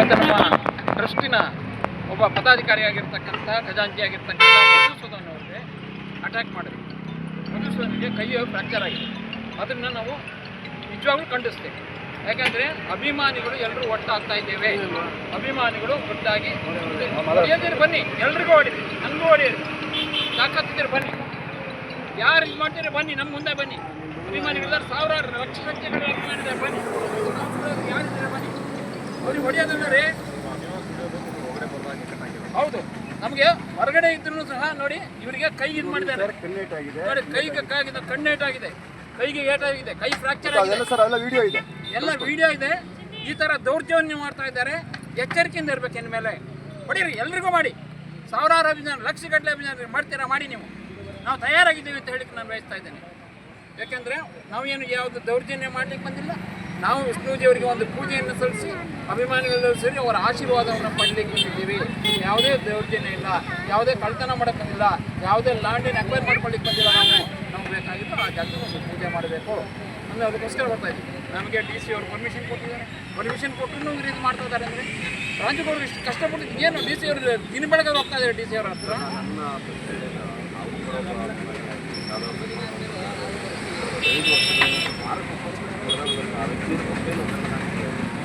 ಇವತ್ತು ನಮ್ಮ ಟ್ರಸ್ಟಿನ ಒಬ್ಬ ಪದಾಧಿಕಾರಿಯಾಗಿರ್ತಕ್ಕಂಥ ಖಜಾಂಚಿಯಾಗಿರ್ತಕ್ಕಂಥ ಮಧುಸೂದನ್ ಅವರಿಗೆ ಅಟ್ಯಾಕ್ ಮಾಡಿದ್ರು. ಮಧುಸೂದನಿಗೆ ಕೈಯು ಫ್ರ್ಯಾಕ್ಚರ್ ಆಗಿದೆ. ಅದನ್ನು ನಾವು ನಿಜವಾಗ್ಲೂ ಖಂಡಿಸ್ತೇವೆ. ಯಾಕಂದರೆ ಅಭಿಮಾನಿಗಳು ಎಲ್ಲರೂ ಒಟ್ಟಾಗ್ತಾ ಇದ್ದೇವೆ. ಅಭಿಮಾನಿಗಳು ಒಟ್ಟಾಗಿ ಬನ್ನಿ. ಎಲ್ರಿಗೂ ಹೊಡೀರಿ ನನಗೂ ಓಡಿರಿ ಸಾಕತ್ತಿದ್ದೀರಿ, ಬನ್ನಿ. ಯಾರು ಇದು ಮಾಡ್ತೀರಿ, ಬನ್ನಿ. ನಮ್ಮ ಮುಂದೆ ಬನ್ನಿ. ಅಭಿಮಾನಿಗಳಿದ್ದಾರೆ ಸಾವಿರಾರು ಲಕ್ಷ ಸಂಖ್ಯೆಗಳು ಅಭಿಮಾನಿದ್ದಾರೆ ಬನ್ನಿ. ಯಾರಿದ್ದಾರೆ, ಬನ್ನಿ. ಹೌದು. ನಮಗೆ ಹೊರಗಡೆ ಇದ್ರೂ ಸಹ ನೋಡಿ ಇವರಿಗೆ ಕೈ ಇದು ಮಾಡಿದ್ದಾರೆ. ನೋಡಿ ಕೈಗೆ ಕಾಗಿದೆ ಕಣ್ಣೇಟಾಗಿದೆ ಕೈಗೆ ಏಟಾಗಿದೆ ಕೈ ಫ್ರಾಕ್ಚರ್ ಆಗಿದೆ. ಎಲ್ಲ ವಿಡಿಯೋ ಇದೆ. ಎಲ್ಲ ವಿಡಿಯೋ ಇದೆ. ಈ ಥರ ದೌರ್ಜನ್ಯ ಮಾಡ್ತಾ ಇದ್ದಾರೆ. ಎಚ್ಚರಿಕೆಯಿಂದ ಇರ್ಬೇಕು ಇನ್ಮೇಲೆ ಹೊಡೀರಿ ಎಲ್ರಿಗೂ ಮಾಡಿ. ಸಾವಿರಾರು ಅಭಿಯಾನ ಲಕ್ಷಗಟ್ಟಲೆ ಅಭಿಯಾನ ಮಾಡ್ತೀರಾ ಮಾಡಿ ನೀವು. ನಾವು ತಯಾರಾಗಿದ್ದೀವಿ ಅಂತ ಹೇಳಿಕ್ಕೆ ನಾನು ಬಯಸ್ತಾ ಇದ್ದೇನೆ. ಯಾಕೆಂದರೆ ನಾವೇನು ಯಾವುದು ದೌರ್ಜನ್ಯ ಮಾಡ್ಲಿಕ್ಕೆ ಬಂದಿಲ್ಲ. ನಾವು ವಿಷ್ಣುಜಿಯವರಿಗೆ ಒಂದು ಪೂಜೆಯನ್ನು ಸಲ್ಲಿಸಿ ಅಭಿಮಾನಿಗಳೆಲ್ಲರೂ ಸೇರಿ ಅವರ ಆಶೀರ್ವಾದವನ್ನು ಪಡೆಯಲಿಕ್ಕೆ ಬಂದಿದ್ದೀವಿ ಯಾವುದೇ ದೌರ್ಜನ್ಯ ಇಲ್ಲ, ಯಾವುದೇ ಕಳ್ತನ ಮಾಡೋಕ್ಕೆ ಯಾವುದೇ ಲ್ಯಾಂಡಿನ ಅಕ್ವೈರ್ ಮಾಡ್ಕೊಳ್ಳಿಕ್ಕೆ ಬಂದಿಲ್ಲ ನಾವು, ನಮ್ಗೆ ಬೇಕಾಗಿತ್ತು ಆ ಜಾಗದಲ್ಲಿ ಒಂದು ಪೂಜೆ ಮಾಡಬೇಕು. ಅಂದರೆ ಅದಕ್ಕೋಸ್ಕರ ಬರ್ತಾ ಇದ್ದೀವಿ. ನಮಗೆ ಡಿ ಸಿ ಅವರು ಪರ್ಮಿಷನ್ ಕೊಟ್ಟಿದ್ದಾರೆ. ಪರ್ಮಿಷನ್ ಕೊಟ್ಟರು ಒಂದು ರೀತಿ ಮಾಡ್ತಾ ಇದ್ದಾರೆ ಅಂದರೆ ರಾಜ್ಯಗಳು ಇಷ್ಟು ಕಷ್ಟಪಟ್ಟು ಏನು ಡಿ ಸಿ ಅವರು ದಿನ ಬೆಳಗ್ಗೆ ಹೋಗ್ತಾ ಇದ್ದಾರೆ ಡಿ ಸಿ ಅವ್ರ ಹತ್ರ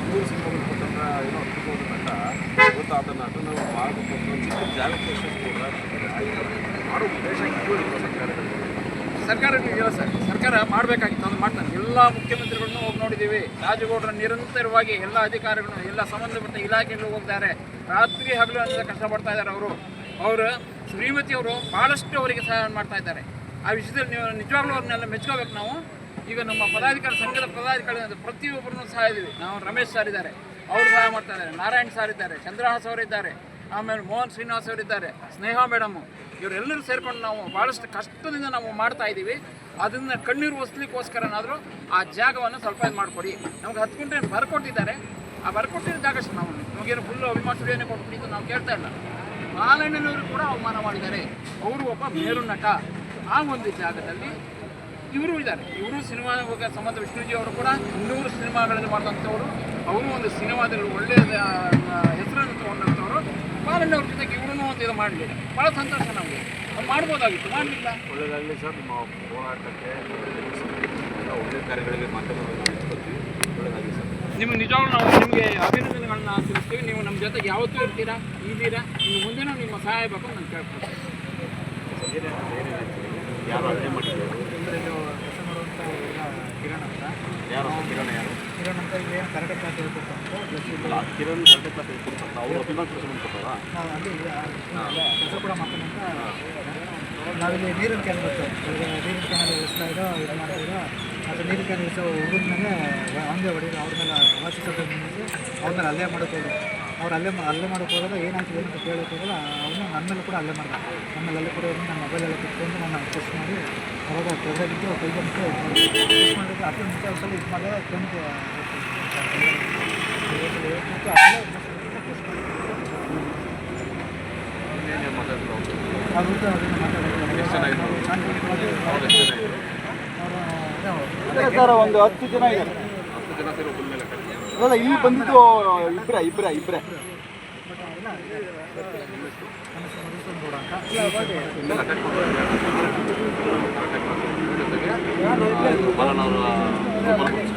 ಮೂರು ಸಿನಿಮಾಗಳು ಕೊಟ್ಟಂತ ಏನೋ ಹತ್ತಿಬೋದು ಅಂತ ಗೊತ್ತು ಅದನ್ನು ನಾವು ಜಾಗೃತಿ ಮಾಡೋ ಉದ್ದೇಶ ಇತ್ತು ನಿಮ್ಮ ಸರ್ಕಾರದಲ್ಲಿ. ಸರ್ಕಾರ ಇಲ್ಲ ಸರ್, ಸರ್ಕಾರ ಮಾಡಬೇಕಾಗಿತ್ತು ಅದು ಮಾಡ್ತಾರೆ ಎಲ್ಲ ಮುಖ್ಯಮಂತ್ರಿಗಳನ್ನು ಹೋಗಿ ನೋಡಿದ್ದೀವಿ. ರಾಜಗೌಡರ ನಿರಂತರವಾಗಿ ಎಲ್ಲ ಅಧಿಕಾರಿಗಳು, ಎಲ್ಲ ಸಂಬಂಧಪಟ್ಟ ಇಲಾಖೆಗಳು ಹೋಗ್ತಾರೆ. ರಾತ್ರಿ ಹಗಲು ಅಂತ ಕಷ್ಟಪಡ್ತಾ ಇದ್ದಾರೆ ಅವರು. ಅವರು ಶ್ರೀಮತಿ ಅವರು ಭಾಳಷ್ಟು ಅವರಿಗೆ ಸಹಾಯ ಮಾಡ್ತಾ ಇದ್ದಾರೆ. ಆ ವಿಷಯದಲ್ಲಿ ನೀವು ನಿಜವಾಗ್ಲೂ ಅವ್ರನ್ನೆಲ್ಲ ಮೆಚ್ಕೋಬೇಕು ನಾವು. ಈಗ ನಮ್ಮ ಪದಾಧಿಕಾರಿ, ಸಂಘದ ಪದಾಧಿಕಾರಿ ಪ್ರತಿಯೊಬ್ಬರನ್ನು ಸಹ ಇದ್ದೀವಿ. ನಾವು ರಮೇಶ್ ಸರ್ ಇದ್ದಾರೆ. ಅವರು ಸಹಾಯ ಮಾಡ್ತಾರೆ. ನಾರಾಯಣ್ ಸರ್ ಇದ್ದಾರೆ, ಚಂದ್ರಹಾಸ್ ಅವರಿದ್ದಾರೆ ಆಮೇಲೆ ಮೋಹನ್ ಶ್ರೀನಿವಾಸ್ ಅವರಿದ್ದಾರೆ ಸ್ನೇಹ ಮೇಡಮು ಇವರೆಲ್ಲರೂ ಸೇರ್ಕೊಂಡು ನಾವು ಭಾಳಷ್ಟು ಕಷ್ಟದಿಂದ ನಾವು ಮಾಡ್ತಾ ಇದ್ದೀವಿ ಅದನ್ನು ಕಣ್ಣೀರು ಒಸ್ಲಿಕ್ಕೋಸ್ಕರನಾದರೂ ಆ ಜಾಗವನ್ನು ಸ್ವಲ್ಪ ಇದು ಮಾಡಿಕೊಡಿ. ನಮ್ಗೆ ಹತ್ತು ಗುಂಟೆ ಬರ್ಕೊಟ್ಟಿದ್ದಾರೆ. ಆ ಬರ್ಕೊಟ್ಟಿದ್ದ ಜಾಗ ಅಷ್ಟೇ ನಾವು. ನಮಗೇನು ಫುಲ್ಲು ಅಭಿಮಾನ ಕೊಟ್ಟು ಕೊಟ್ಬಿಟ್ಟಿದ್ದು ನಾವು ಕೇಳ್ತಾ ಇಲ್ಲ. ಬಾಲಣ್ಣನವರು ಕೂಡ ಅವಮಾನ ಮಾಡಿದ್ದಾರೆ. ಅವರು ಒಬ್ಬ ಮೇರು ನಟ ಆ ಒಂದು ಜಾಗದಲ್ಲಿ ಇವರು ಇದ್ದಾರೆ. ಇವರು ಸಿನಿಮಾ ಸಂಬಂಧ ವಿಷ್ಣುಜಿ ಅವರು ಕೂಡ ಇನ್ನೂರು ಸಿನಿಮಾಗಳಲ್ಲಿ ಮಾಡಿದಂಥವ್ರು ಅವರು ಒಂದು ಸಿನಿಮಾದಲ್ಲಿ ಒಳ್ಳೆಯ ಹೆಸರನ್ನು ತೊಗೊಂಡಂಥವ್ರು. ಬಾಲಣ್ಣವ್ರ ಜೊತೆಗೆ ಇವರು ಒಂದು ಇದು ಮಾಡಲಿಲ್ಲ. ಭಾಳ ಸಂತೋಷ ನಮಗೆ. ಅವ್ರು ಮಾಡ್ಬೋದಾಗಿತ್ತು. ಮಾಡಲಿಲ್ಲ. ಒಳ್ಳೆಯದಾಗಲಿ ಸರ್. ನಿಮ್ಮ ಹೋರಾಟಕ್ಕೆ ಒಳ್ಳೆಯ ಕಾರ್ಯಗಳಿಗೆ ಮಾತಾಡೋದಾಗಿ ಒಳ್ಳೆಯದಾಗಲಿ ಸರ್. ನಿಮ್ಗೆ ನಿಜವಾಗ್ಲೂ ನಾವು ನಿಮಗೆ ಅಭಿನಂದನೆಗಳನ್ನ ಆಚರಿಸ್ತೀವಿ ನೀವು ನಮ್ಮ ಜೊತೆಗೆ ಯಾವತ್ತೂ ಇರ್ತೀರಾ ಇದ್ದೀರಾ ನೀವು ಮುಂದೆನೂ ನಿಮ್ಮ ಸಹಾಯ ಬೇಕು ನಾನು ಕೇಳ್ಕೊಳ್ತೀನಿ. ಯಾರು ಅದೇ ಅಂತ. ಯಾರು ಕಿರಣ್ ಯಾರು? ಕಿರಣ್ ಅಂತ ಇಲ್ಲಿ ಕರೆಕ್ಟ್ ಕ್ಲಾಸ್ ಹೇಳ್ಕೊಡ್ತಾರೆ ಅಲ್ಲ ಕಿರಣ್ ಕರೆಕ್ಟ್ ಕ್ಲಾಸ್ ಹೇಳ್ಕೊಡ್ತಾರೆ ಅವರು ಅಭಿಮಾನ ಕೊಟ್ಟಾರ ನಾವು ಅಲ್ಲಿ ಕೆಲಸ ಕೂಡ ಮಾಡ್ತಾನೆ ಅಂತ ನಾವಿಲ್ಲಿ ನೀರಿನ ಕ್ಯಾನ್ ಬರ್ತೇವೆ. ಈಗ ನೀರಿನ ಕ್ಯಾನ್ ಇಳಿಸ್ತಾ ಇರೋ ಇದು ಮಾಡ್ತಾ ಇರೋ ಅದು ನೀರಿನ ಕ್ಯಾನ್ ಇಳಿಸೋ ಹುಡುಗ ಮೇಲೆ ಹಂಗೆ ಹೊಡಿದ್ರು ಅವ್ರ ಮೇಲೆ ವಾಸಿ ಅವ್ರ ಮೇಲೆ ಅಲ್ಲೇ ಮಾಡೋದು ಅವ್ರು ಅಲ್ಲೇ ಅಲ್ಲೇ ಮಾಡೋಕೆ ಹೋದಾಗ ಏನಾಯ್ತು ಏನು ಅಂತ ಕೇಳೋಕೆ ಹೋಗಲ್ಲ ಅವನು ನನ್ನ ಮೇಲೆ ಕೂಡ ಅಲ್ಲೇ ಮಾಡ್ತಾರೆ ನಮ್ಮಲ್ಲಿ ಮೇಲೆ ಅಲ್ಲೇ ಕೂಡ ನನ್ನ ಮೊಬೈಲ್ ಎಲ್ಲ ಕಿತ್ಕೊಂಡು ನನ್ನ ಅಡ್ಜಸ್ಟ್ ಮಾಡಿ ಅವಾಗ ಕೆಳಗಿದ್ದು ಕೈ ಬಂತು ಟೆಸ್ಟ್ ಮಾಡಿದ್ರೆ ಅದೇ ಮುಂಚೆ ಸಲ ಇದು ಮಾಡಿದ್ರೆ ಕೆಂಪು ಸರ್, ಒಂದು ಹತ್ತು ಜನ ಇದೆ ಅಲ್ಲ, ಇಲ್ಲಿ ಬಂದಿದ್ದು ಇಬ್ಬರೇ ಇಬ್ರೆ ಇಬ್ರೆ. ಮೇಲೆ ಅಟ್ಯಾಕ್ ಮಾಡಿದ್ರು